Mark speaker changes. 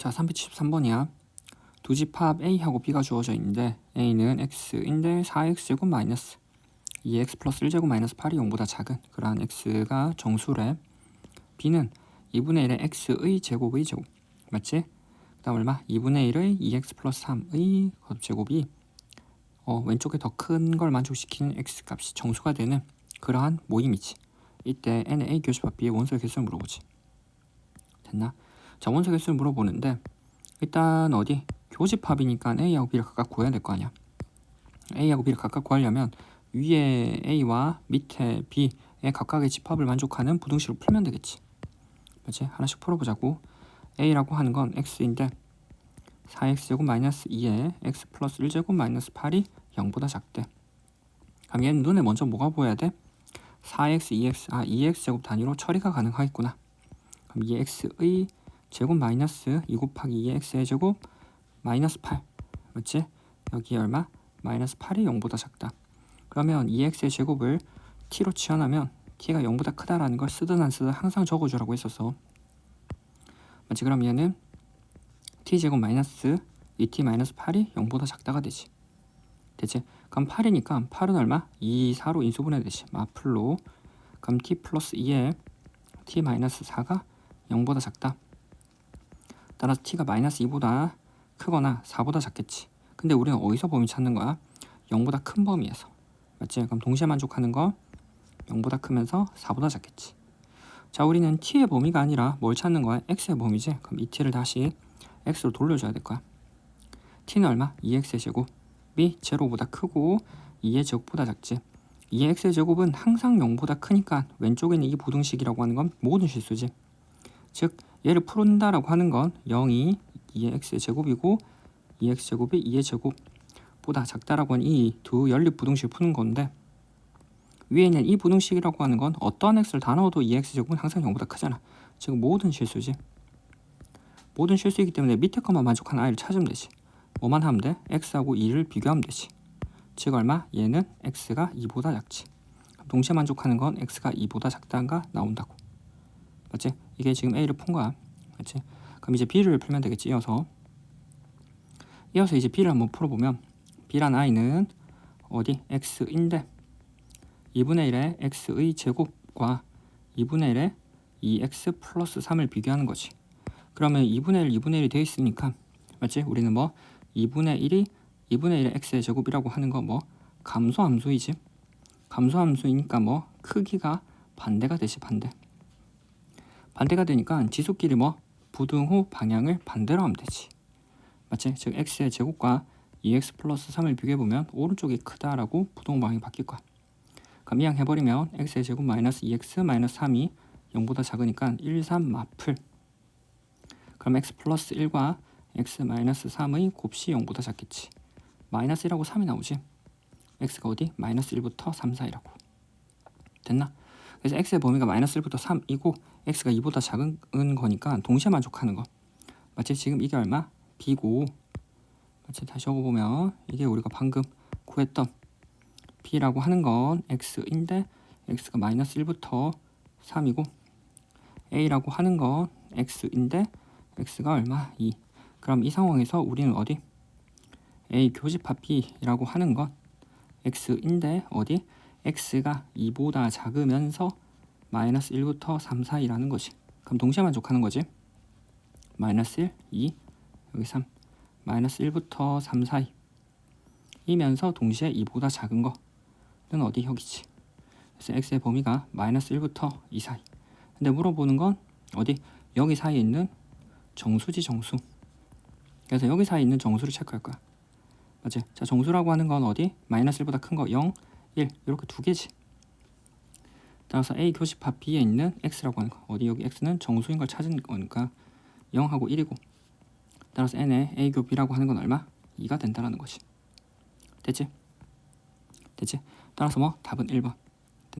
Speaker 1: 자, 373번이야. 두 집합 A하고 B가 주어져 있는데 A는 X인데 4X제곱 마이너스 2X 플러스 1제곱 마이너스 8이 0보다 작은 그러한 X가 정수래. B는 2분의 1의 X의 제곱의 제곱. 맞지? 그 다음 얼마? 2분의 1의 2X 플러스 3의 거듭제곱이 어, 왼쪽에 더 큰 걸 만족시키는 X 값이 정수가 되는 그러한 모임이지. 이때 N의 A 교집합 B의 원소의 개수를 물어보지. 됐나? 자, 원소 개수를 물어보는데 일단 어디 교집합이니까 A하고 B를 각각 구해야 될 거 아니야. A하고 B를 각각 구하려면 위에 A와 밑에 B의 각각의 집합을 만족하는 부등식으로 풀면 되겠지. 맞지? 하나씩 풀어보자고. A라고 하는 건 X인데 4X제곱 마이너스 2에 X 플러스 1제곱 마이너스 8이 0보다 작대. 그럼 얘는 눈에 먼저 뭐가 보여야 돼? 4X, 2X, 아 2X제곱 단위로 처리가 가능하겠구나. 그럼 2X의 제곱 마이너스 2 곱하기 2x의 제곱 마이너스 8 맞지? 여기 얼마? 마이너스 8이 0보다 작다. 그러면 2x의 제곱을 t로 치환하면 t가 0보다 크다라는 걸 쓰든 안 쓰든 항상 적어주라고 했었어. 맞지? 그럼 얘는 t 제곱 마이너스 2t 마이너스 8이 0보다 작다가 되지. 되지? 그럼 8이니까 8은 얼마? 2, 4로 인수분해 되지. 마플로 그럼 t 플러스 2에 t 마이너스 4가 0보다 작다. 따라서 t가 마이너스 2보다 크거나 4보다 작겠지. 근데 우리는 어디서 범위 찾는 거야? 0보다 큰 범위에서. 맞지? 그럼 동시에 만족하는 거 0보다 크면서 4보다 작겠지. 자, 우리는 t의 범위가 아니라 뭘 찾는 거야? x의 범위지. 그럼 이 t를 다시 x로 돌려줘야 될 거야. t는 얼마? 2x의 제곱이 제로보다 크고 2의 제곱보다 작지. 2의 x의 제곱은 항상 0보다 크니까 왼쪽에 있는 이 부등식이라고 하는 건 모든 실수지. 즉 얘를 푸른다라고 하는 건 0이 2의 x의 제곱이고 2x 제곱이 2의 제곱보다 작다라고 하는 이두 연립 부등식을 푸는 건데 위에 있는 이 부등식이라고 하는 건 어떠한 x를 다 넣어도 2x 제곱은 항상 0보다 크잖아. 즉 모든 실수지. 모든 실수이기 때문에 밑에 것만 만족하는 i를 찾으면 되지. 뭐만 하면 돼? x하고 2를 비교하면 되지. 즉 얼마? 얘는 x가 2보다 작지. 동시에 만족하는 건 x가 2보다 작다가 나온다고. 맞지? 이게 지금 A를 푼 거야. 맞지? 그럼 이제 B를 풀면 되겠지. 이어서 이어서 이제 B를 한번 풀어보면 B란 I는 어디? X인데 2분의 1의 X의 제곱과 2분의 1의 2X 플러스 3을 비교하는 거지. 그러면 2분의 1, 2분의 1이 되어 있으니까 맞지? 우리는 뭐 2분의 1이 2분의 1의 X의 제곱이라고 하는 거 뭐 감소함수이지. 감소함수이니까 뭐 크기가 반대가 되지 반대. 반대가 되니까 지속끼리 뭐 부등 후 방향을 반대로 하면 되지. 맞지? 즉 x의 제곱과 2x 플러스 3을 비교해보면 오른쪽이 크다라고 부동 방향이 바뀔 거야. 그럼 이항 해버리면 x의 제곱 마이너스 2x 마이너스 3이 0보다 작으니까 1, 3 마플. 그럼 x 플러스 1과 x 마이너스 3의 곱시 0보다 작겠지. 마이너스 1하고 3이 나오지. x가 어디? 마이너스 1부터 3, 4이라고. 됐나? 그래서 x의 범위가 마이너스 1부터 3이고 x가 2보다 작은 거니까 동시에 만족하는 거. 마치 지금 이게 얼마? b고 마치 다시 적어보면 이게 우리가 방금 구했던 b라고 하는 건 x인데 x가 마이너스 1부터 3이고 a라고 하는 건 x인데 x가 얼마? 2. 그럼 이 상황에서 우리는 어디? a 교집합 b라고 하는 건 x인데 어디? x가 2보다 작으면서 마이너스 1부터 3 사이라는 것이 그럼 동시에 만족하는 거지? 마이너스 1, 2, 여기 3 마이너스 1부터 3 사이. 이면서 동시에 2보다 작은 거는 어디 여기지? 그래서 x의 범위가 마이너스 1부터 2 사이. 근데 물어보는 건 어디? 여기 사이에 있는 정수지 정수. 그래서 여기 사이에 있는 정수를 체크할 거야. 맞지? 자 정수라고 하는 건 어디? 마이너스 1보다 큰 거. 0, 1 이렇게 두 개지. 따라서 A 교집합 B에 있는 X라고 하는 거 어디 여기 X는 정수인 걸 찾은 거니까 0하고 1이고 따라서 N의 A 교 B라고 하는 건 얼마? 2가 된다라는 것이 됐지? 됐지? 따라서 뭐 답은 1번